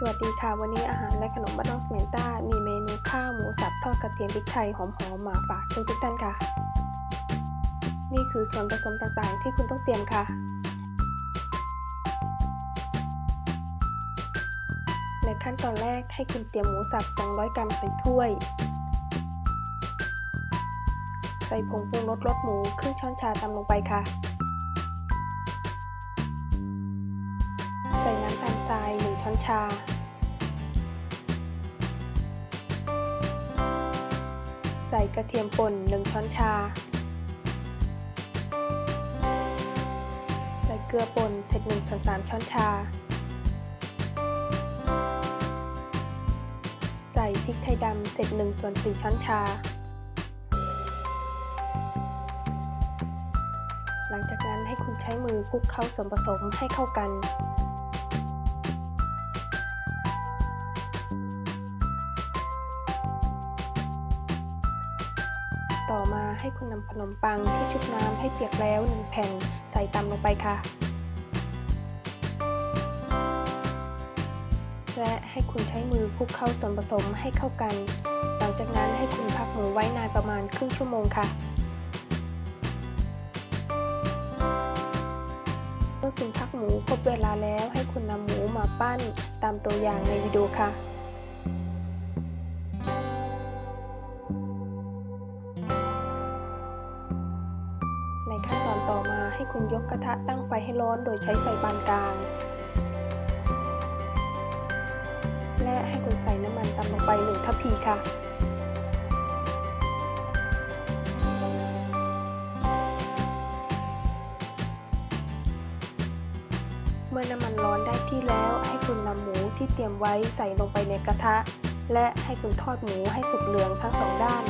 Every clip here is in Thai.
สวัสดีค่ะ วันนี้อาหารและขนมบ้านนอกสเมนต้า มีเมนูข้าวหมูสับทอดกระเทียมพริกไทยหอมๆมาฝากทุกทุกๆท่านค่ะ นี่คือส่วนผสมต่างๆ ที่คุณต้องเตรียมค่ะ ในขั้นตอนแรกให้คุณเตรียมหมูสับ 200 กรัมใส่ถ้วย ใส่ผงปรุงรสรสหมูครึ่งช้อนชาตามลงไปค่ะ ใส่น้ำตาลทราย ช้อนชา ใส่กระเทียมป่น 1 ช้อนชา ใส่เกลือป่นเศษ1ส่วน3ช้อนชา ใส่พริกไทยดำเศษ1ส่วน4ช้อนชาหลังจากนั้นให้คุณใช้มือคลุกเข้าส่วนผสมให้เข้ากัน ต่อมาให้คุณนำขนมปังที่ชุบน้ำให้เปียกแล้วหนึ่งแผ่นใส่ตามลงไปค่ะ และให้คุณใช้มือคลุกเข้าส่วนผสมให้เข้ากัน หลังจากนั้นให้คุณพักหมูไว้นานประมาณครึ่งชั่วโมงค่ะเมื่อคุณพักหมูครบเวลาแล้วให้คุณนำหมูมาปั้นตามตัวอย่างในวิดีโอค่ะ ให้คุณยกกระทะตั้งไฟให้ร้อนโดยใช้ไฟปานกลาง และให้คุณใส่น้ำมันตามลงไปหนึ่งทัพพีค่ะ เมื่อน้ำมันร้อนได้ที่แล้ว ให้คุณนำหมูที่เตรียมไว้ใส่ลงไปในกระทะ และให้คุณทอดหมูให้สุกเหลืองทั้งสองด้าน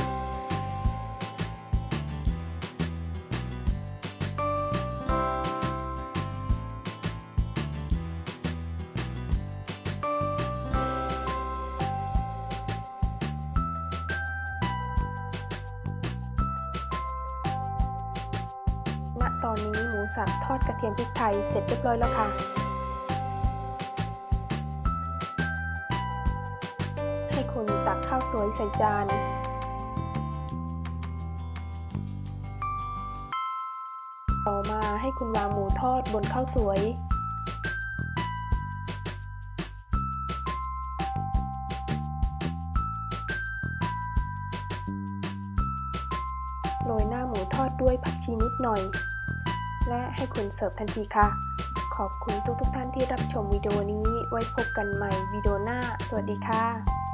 ตอนนี้หมูสับทอดกระเทียมพริกไทยเสร็จเรียบร้อยแล้วค่ะ ให้คุณตักข้าวสวยใส่จานต่อมาให้คุณวางหมูทอดบนข้าวสวย โรยหน้าหมูทอดด้วยผักชีนิดหน่อย และให้คุณเสิร์ฟทันทีค่ะ ขอบคุณทุกๆทท่านที่รับชมวิดีโอนี้ ไว้พบกันใหม่วิดีโอหน้า สวัสดีค่ะ